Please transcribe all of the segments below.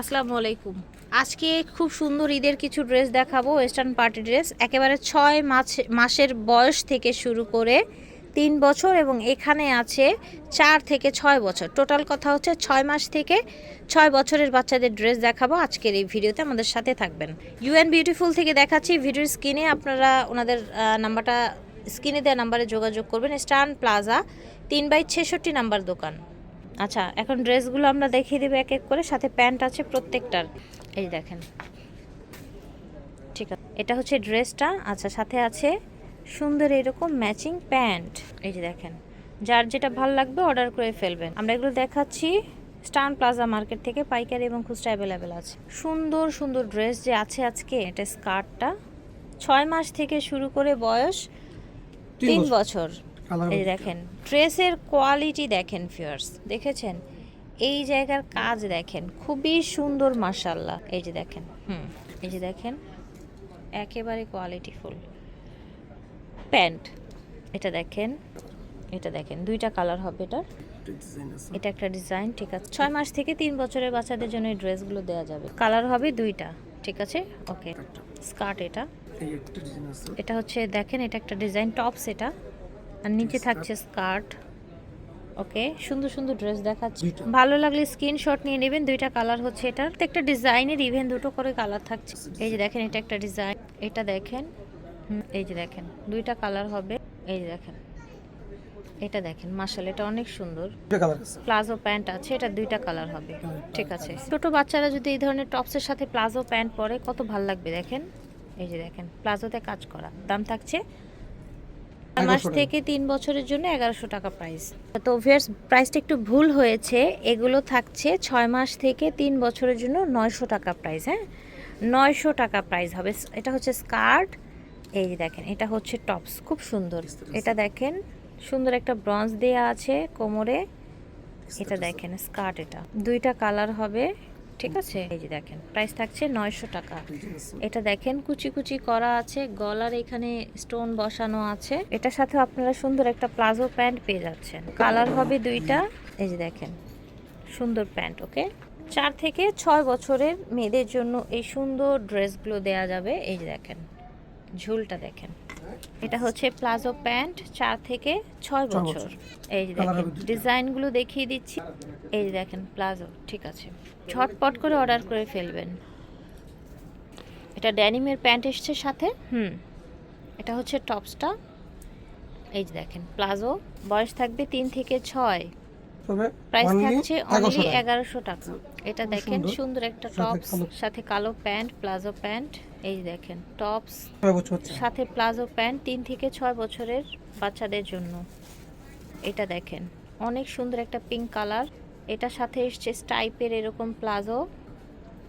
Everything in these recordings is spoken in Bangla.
আসসালামু আলাইকুম। আজকে খুব সুন্দর ঈদের কিছু ড্রেস দেখাবো ওয়েস্টার্ন পার্টি ড্রেস একেবারে ছয় মাস মাসের বয়স থেকে শুরু করে তিন বছর এবং এখানে আছে চার থেকে ছয় বছর। টোটাল কথা হচ্ছে ছয় মাস থেকে ছয় বছরের বাচ্চাদের ড্রেস দেখাবো আজকের এই ভিডিওতে, আমাদের সাথে থাকবেন। ইউএন বিউটিফুল থেকে দেখাচ্ছি ভিডিওর স্ক্রিনে, আপনারা ওনাদের নাম্বারটা, স্ক্রিনে দেওয়া নাম্বারে যোগাযোগ করবেন। স্টান প্লাজা তিন বাই ছেষট্টি নাম্বার দোকান। আচ্ছা এখন ড্রেসগুলো আমরা দেখিয়ে দেবো এক এক করে সাথে প্যান্ট আছে প্রত্যেকটার। এই দেখেন। ঠিক আছে। এটা হচ্ছে ড্রেসটা। আচ্ছা সাথে আছে সুন্দর এরকম ম্যাচিং প্যান্ট। এই যে দেখেন যার যেটা ভালো লাগবে অর্ডার করে ফেলবেন। আমরা এগুলো দেখাচ্ছি স্টান প্লাজা মার্কেট থেকে পাইকারি এবং খুচরা অ্যাভেলেবেল আছে। সুন্দর সুন্দর ড্রেস যে আছে আজকে এটা স্কার্টটা। ছয় মাস থেকে শুরু করে বয়স তিন তিন বছর। এই দেখেন ড্রেসের কোয়ালিটি দেখেন ফিয়ার্স দেখেছেন? এই জায়গার কাজ দেখেন খুবই সুন্দর মাশাল্লাহ এই যে দেখেন হুম এই যে দেখেন একেবারে কোয়ালিটিফুল প্যান্ট এটা দেখেন এটা দেখেন দুইটা কালার হবে এটার। এটা একটা ডিজাইন ঠিক আছে। ছয় মাস থেকে তিন বছরের বাচ্চাদের জন্য এই ড্রেসগুলো দেওয়া যাবে। কালার হবে দুইটা ঠিক আছে? ওকে স্কার্ট এটা। এটা হচ্ছে দেখেন এটা একটা ডিজাইন টপস এটা। আর নিচে থাকছে স্কার্ট। ওকে সুন্দর সুন্দর ড্রেস দেখাচ্ছে। ভালো লাগলে স্ক্রিনশট নিয়ে নেবেন দুইটা কালার হচ্ছে এটার। একটা ডিজাইনের ইভেন দুটো করে কালার থাকছে। এই যে দেখেন এটা একটা ডিজাইন এটা দেখেন এই যে দেখেন দুইটা কালার হবে। এই যে দেখেন এটা দেখেন মাসাল এটা অনেক সুন্দর। প্লাজো প্যান্ট আছে এটা দুইটা কালার হবে। ঠিক আছে। ছোট বাচ্চারা যদি এই ধরনের টপসের সাথে প্লাজো প্যান্ট পরে কত ভালো লাগবে দেখেন? এই যে দেখেন প্লাজোতে কাজ করা। দাম থাকছে মাস থেকে তিন বছরের জন্য এগারোশো টাকা প্রাইস তো ভিয়ার্স প্রাইসটা একটু ভুল হয়েছে। এগুলো থাকছে ছয় মাস থেকে তিন বছরের জন্য নয়শো টাকা প্রাইস হ্যাঁ? নয়শো টাকা প্রাইস হবে। এটা হচ্ছে স্কার্ট এই দেখেন এটা হচ্ছে টপস খুব সুন্দর। এটা দেখেন সুন্দর একটা ব্রঞ্জ দেয়া আছে কোমরে। এটা দেখেন স্কার্ট এটা। দুইটা কালার হবে। ঠিক আছে? এই যে দেখেন প্রাইস থাকছে নয়শো টাকা। এটা দেখেন, কুচি কুচি করা আছে, গলার এখানে স্টোন বসানো আছে। এটার সাথে আপনারা সুন্দর একটা প্লাজো প্যান্ট পেয়ে যাচ্ছেন। কালার হবে দুইটা, এই যে দেখেন, সুন্দর প্যান্ট, ওকে? চার থেকে ছয় বছরের মেয়েদের জন্য এই সুন্দর ড্রেসগুলো দেয়া যাবে। এই যে দেখেন, ঝুলটা দেখেন। এটা হচ্ছে প্লাজো প্যান্ট চার থেকে ছয় বছর। এই দেখেন ডিজাইনগুলো দেখিয়ে দিচ্ছি। এই যে দেখেন প্লাজো ঠিক আছে। ছটপট করে অর্ডার করে ফেলবেন। এটা ড্যানিমের প্যান্ট এসছে সাথে হুম। এটা হচ্ছে টপসটা। এই যে দেখেন প্লাজো বয়স থাকবে তিন থেকে ছয়। তবে প্রাইস থাকছে 1100 অনলি টাকা। এগারোশো টাকা। এটা দেখেন সুন্দর। একটা টপস সাথে কালো প্যান্ট প্লাজো প্যান্ট এই দেখেন টপস সাথে প্লাজো প্যান্ট তিন থেকে ছয় বছরের বাচ্চাদের জন্য। এটা দেখেন অনেক সুন্দর একটা পিঙ্ক কালার এটার সাথে এসছে টাইপের এরকম প্লাজো।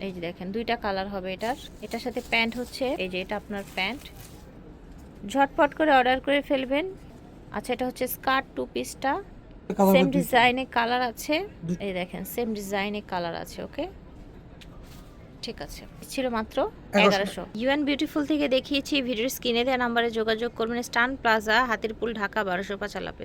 এই যে দেখেন দুইটা কালার হবে এটার। এটার সাথে প্যান্ট হচ্ছে এই যে এটা আপনার প্যান্ট। ঝটপট করে অর্ডার করে ফেলবেন। আচ্ছা এটা হচ্ছে স্কার্ট টু পিসটা। সেম। ডিজাইনে কালার আছে। এই দেখেন সেম ডিজাইনে কালার আছে ওকে ঠিক আছে ছিল মাত্র এগারোশো। এগারোশো। ইউএন বিউটিফুল থেকে দেখিয়েছি ভিডিওর স্ক্রিনে দেওয়া নাম্বারে যোগাযোগ করবেন। স্টান প্লাজা হাতিরপুল ঢাকা বারোশো পাঁচ আলাপে